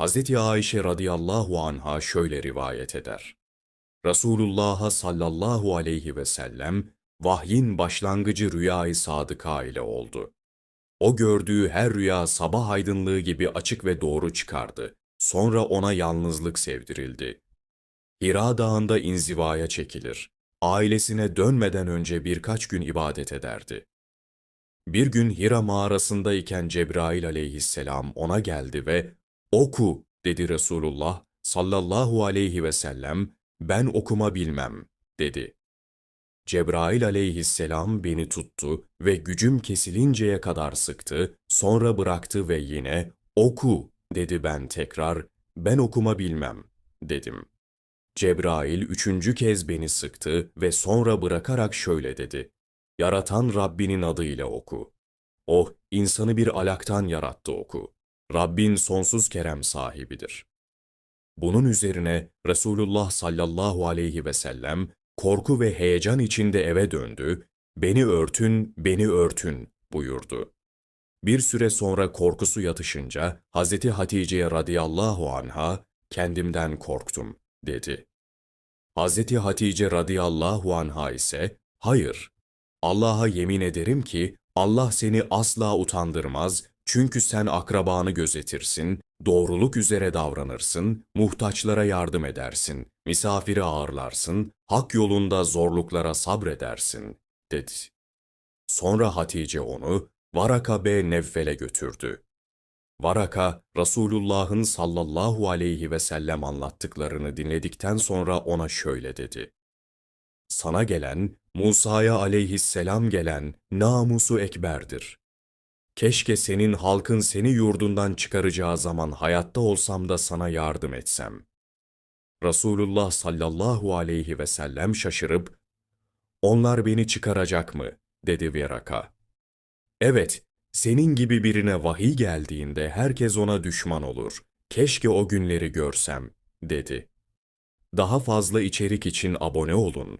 Hz. Ayşe radıyallahu anha şöyle rivayet eder. Resulullah'a sallallahu aleyhi ve sellem vahyin başlangıcı rüyayı sadıka ile oldu. O gördüğü her rüya sabah aydınlığı gibi açık ve doğru çıkardı. Sonra ona yalnızlık sevdirildi. Hira Dağı'nda inzivaya çekilir. Ailesine dönmeden önce birkaç gün ibadet ederdi. Bir gün Hira mağarasındayken Cebrail aleyhisselam ona geldi ve "Oku." dedi Resulullah sallallahu aleyhi ve sellem. "Ben okuma bilmem." dedi. Cebrail aleyhisselam beni tuttu ve gücüm kesilinceye kadar sıktı, sonra bıraktı ve yine "Oku." dedi ben tekrar. "Ben okuma bilmem." dedim. Cebrail üçüncü kez beni sıktı ve sonra bırakarak şöyle dedi. Yaratan Rabbinin adıyla oku. O, insanı bir alaktan yarattı oku. Rabbin sonsuz kerem sahibidir. Bunun üzerine Resulullah sallallahu aleyhi ve sellem korku ve heyecan içinde eve döndü, beni örtün, beni örtün buyurdu. Bir süre sonra korkusu yatışınca Hazreti Hatice'ye radıyallahu anha kendimden korktum dedi. Hazreti Hatice radıyallahu anha ise hayır Allah'a yemin ederim ki Allah seni asla utandırmaz çünkü sen akrabanı gözetirsin, doğruluk üzere davranırsın, muhtaçlara yardım edersin, misafiri ağırlarsın, hak yolunda zorluklara sabredersin, dedi. Sonra Hatice onu Varaka be Nevfel'e götürdü. Varaka, Resulullah'ın sallallahu aleyhi ve sellem anlattıklarını dinledikten sonra ona şöyle dedi. Sana gelen, Musa'ya aleyhisselam gelen namusu ekberdir. Keşke senin halkın seni yurdundan çıkaracağı zaman hayatta olsam da sana yardım etsem. Resulullah sallallahu aleyhi ve sellem şaşırıp, onlar beni çıkaracak mı? dedi Veraka. Evet, senin gibi birine vahiy geldiğinde herkes ona düşman olur. Keşke o günleri görsem, dedi. Daha fazla içerik için abone olun.